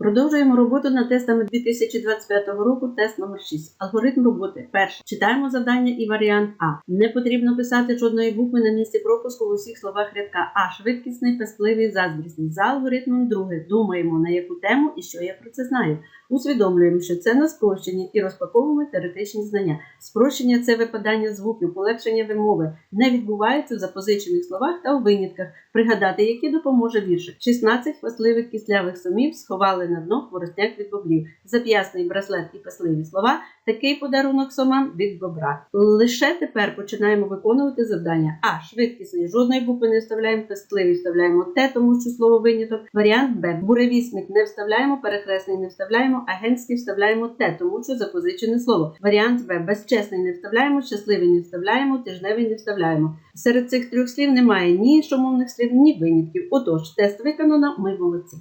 Продовжуємо роботу над тестами 2025 року, тест номер 6. Алгоритм роботи. Перше. Читаємо завдання і варіант А. Не потрібно писати жодної букви на місці пропуску в усіх словах рядка А. Швидкісний, пестливий, заздрісний. За алгоритмом друге. Думаємо, на яку тему і що я про це знаю. Усвідомлюємо, що це на спрощенні і розпаковуємо теоретичні знання. Спрощення це випадання звуків, полегшення вимови. Не відбувається в запозичених словах та у винятках. Пригадати, які допоможе віршик. 16 хвастливих кислявих сумів сховали на дно хворостяк від бобрів. Зап'ясний браслет і пасливі слова. Такий подарунок сомам від бобра. Лише тепер починаємо виконувати завдання. А. Швидкісний. Жодної букви не вставляємо, пестливий вставляємо те, тому що слово виняток. Варіант Б. Буревісник не вставляємо, перехресний не вставляємо, агентський вставляємо те, тому що запозичене слово. Варіант В. Безчесний не вставляємо, щасливий не вставляємо, тижневий не вставляємо. Серед цих трьох слів немає ні іншомовних слів, ні винятків. Отож, тест виконано, ми молодці.